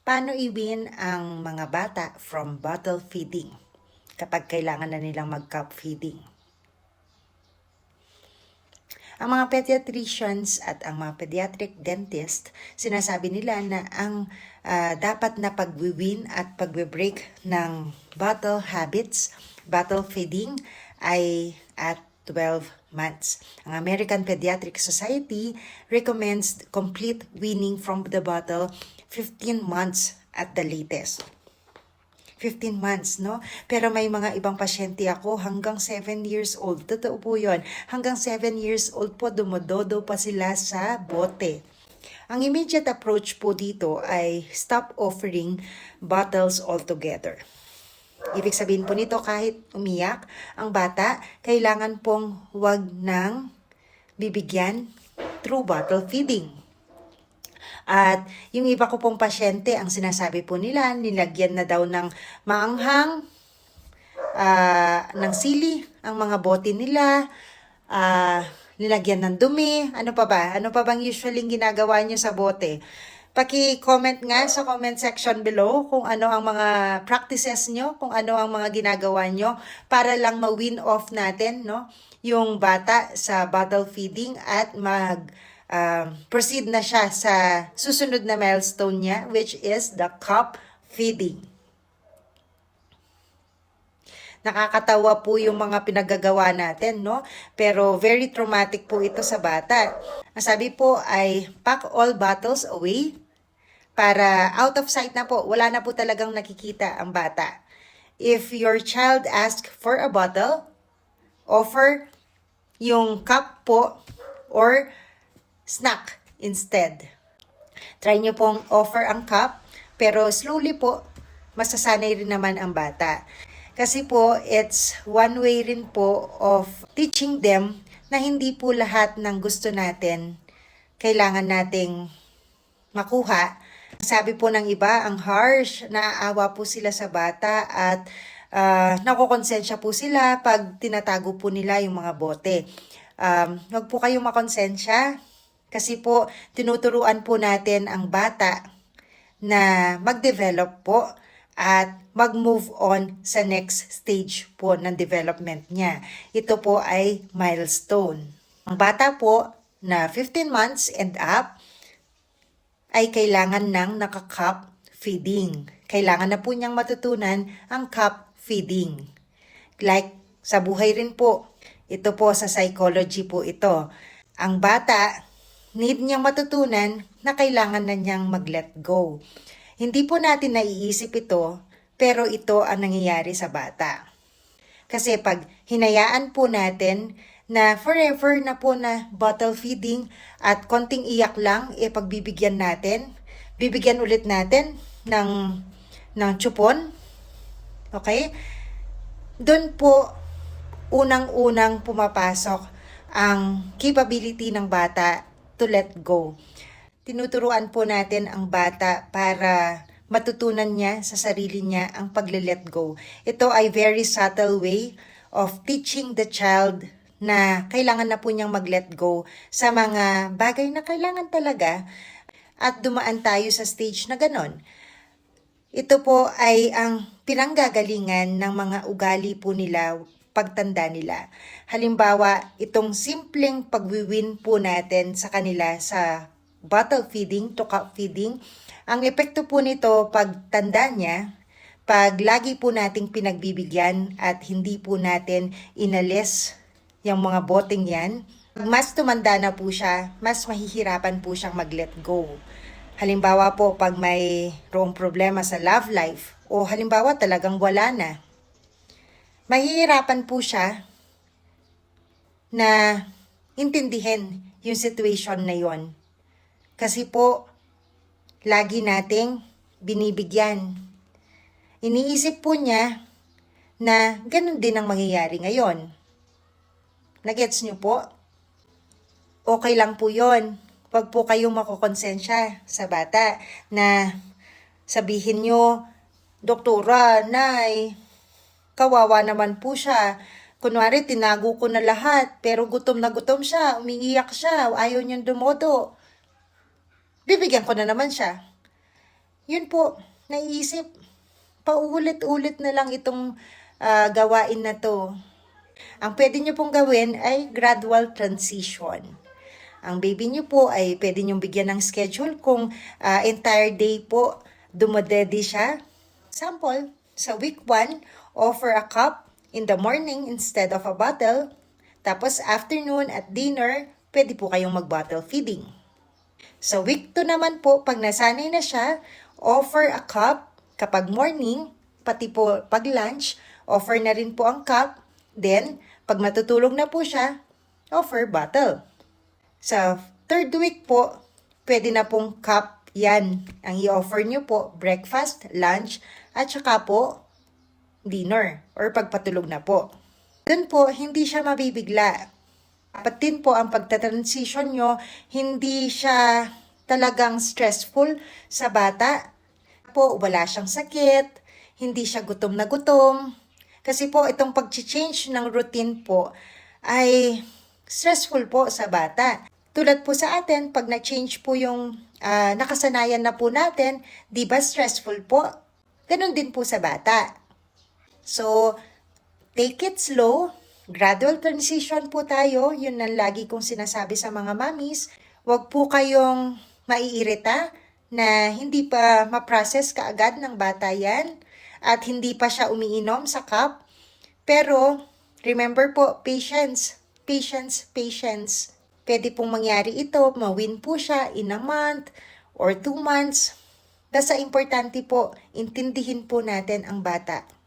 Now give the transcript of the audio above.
Paano iwin ang mga bata from bottle feeding kapag kailangan na nilang mag-cup feeding? Ang mga pediatricians at ang mga pediatric dentist, sinasabi nila na ang ah, dapat na pagwiwin at pagbe-break ng bottle habits, bottle feeding, ay at 12 months. Ang American Pediatric Society recommends complete weaning from the bottle 15 months at the latest. 15 months, no? Pero may mga ibang pasyente ako hanggang 7 years old. Totoo po yun. Hanggang 7 years old po, dumododo pa sila sa bote. Ang immediate approach po dito ay stop offering bottles altogether. Ibig sabihin po nito, kahit umiyak ang bata, kailangan pong wag nang bibigyan through bottle feeding. At yung iba ko pong pasyente, ang sinasabi po nila, nilagyan na daw ng maanghang, ah, ng sili, ang mga bote nila, ah, nilagyan ng dumi, ano pa ba? Ano pa bang usually ginagawa nyo sa bote? Paki-comment nga sa comment section below kung ano ang mga practices nyo, kung ano ang mga ginagawa nyo para lang ma-win off natin no, yung bata sa bottle feeding at mag um, proceed na siya sa susunod na milestone niya which is the cup feeding. Nakakatawa po yung mga pinagagawa natin, no? Pero very traumatic po ito sa bata. Ang sabi po ay pack all bottles away para out of sight na po. Wala na po talagang nakikita ang bata. If your child ask for a bottle, offer yung cup po or snack instead. Try nyo pong offer ang cup, pero slowly po, masasanay rin naman ang bata. Kasi po, it's one way rin po of teaching them na hindi po lahat ng gusto natin kailangan nating makuha. Sabi po ng iba, ang harsh, naaawa po sila sa bata at uh, nakokonsensya po sila pag tinatago po nila yung mga bote. Um, huwag po kayong makonsensya kasi po tinuturuan po natin ang bata na mag-develop po at mag-move on sa next stage po ng development niya. Ito po ay milestone. Ang bata po na 15 months and up ay kailangan ng naka-cup feeding. Kailangan na po niyang matutunan ang cup feeding. Like sa buhay rin po, ito po sa psychology po ito. Ang bata, need niyang matutunan na kailangan na niyang mag-let go. Hindi po natin naiisip ito, pero ito ang nangyayari sa bata. Kasi pag hinayaan po natin na forever na po na bottle feeding at konting iyak lang, e pagbibigyan natin, bibigyan ulit natin ng, ng chupon, okay? Doon po, unang-unang pumapasok ang capability ng bata to let go. Tinuturuan po natin ang bata para matutunan niya sa sarili niya ang pagle-let go. Ito ay very subtle way of teaching the child na kailangan na po niyang mag-let go sa mga bagay na kailangan talaga at dumaan tayo sa stage na ganon. Ito po ay ang pinanggagalingan ng mga ugali po nila pagtanda nila. Halimbawa, itong simpleng pagwiwin po natin sa kanila sa bottle feeding to cup feeding, ang epekto po nito pagtanda niya, pag lagi po nating pinagbibigyan at hindi po natin inalis yung mga boteng yan, pag mas tumanda na po siya, mas mahihirapan po siyang mag-let go. Halimbawa po, pag may wrong problema sa love life, o halimbawa talagang wala na, mahihirapan po siya na intindihin yung situation na yon. Kasi po, lagi nating binibigyan. Iniisip po niya na ganun din ang mangyayari ngayon. Nagets niyo po? Okay lang po yon. Huwag po kayong makokonsensya sa bata na sabihin nyo, Doktora, Nay, kawawa naman po siya. Kunwari, tinago ko na lahat, pero gutom na gutom siya, umiiyak siya, ayaw niyang dumodo. Bibigyan ko na naman siya. yun po, naiisip, paulit-ulit na lang itong ah, gawain na to. Ang pwede nyo pong gawin ay gradual transition. Ang baby nyo po ay pwede nyo bigyan ng schedule kung ah, entire day po dumodede siya. Sample, sa week 1, offer a cup in the morning instead of a bottle. Tapos afternoon at dinner, pwede po kayong mag-bottle feeding. Sa week 2 naman po, pag nasanay na siya, offer a cup kapag morning, pati po pag lunch, offer na rin po ang cup. Then, pag matutulog na po siya, offer bottle. Sa third week po, pwede na pong cup yan. Ang i-offer nyo po, breakfast, lunch, at saka po, dinner or pagpatulog na po. Doon po, hindi siya mabibigla. Dapat din po ang pagta-transition nyo, hindi siya talagang stressful sa bata. Po, wala siyang sakit, hindi siya gutom na gutom. Kasi po, itong pag-change ng routine po ay stressful po sa bata. Tulad po sa atin, pag na-change po yung ah, nakasanayan na po natin, di ba stressful po? Ganon din po sa bata. So, take it slow. Gradual transition po tayo. Yun ang lagi kong sinasabi sa mga mamis. Huwag po kayong maiirita na hindi pa ma-process kaagad ng bata yan at hindi pa siya umiinom sa cup. Pero, remember po, patience. Patience, patience. Pwede pong mangyari ito, ma-win po siya in a month or two months. Basta importante po, intindihin po natin ang bata.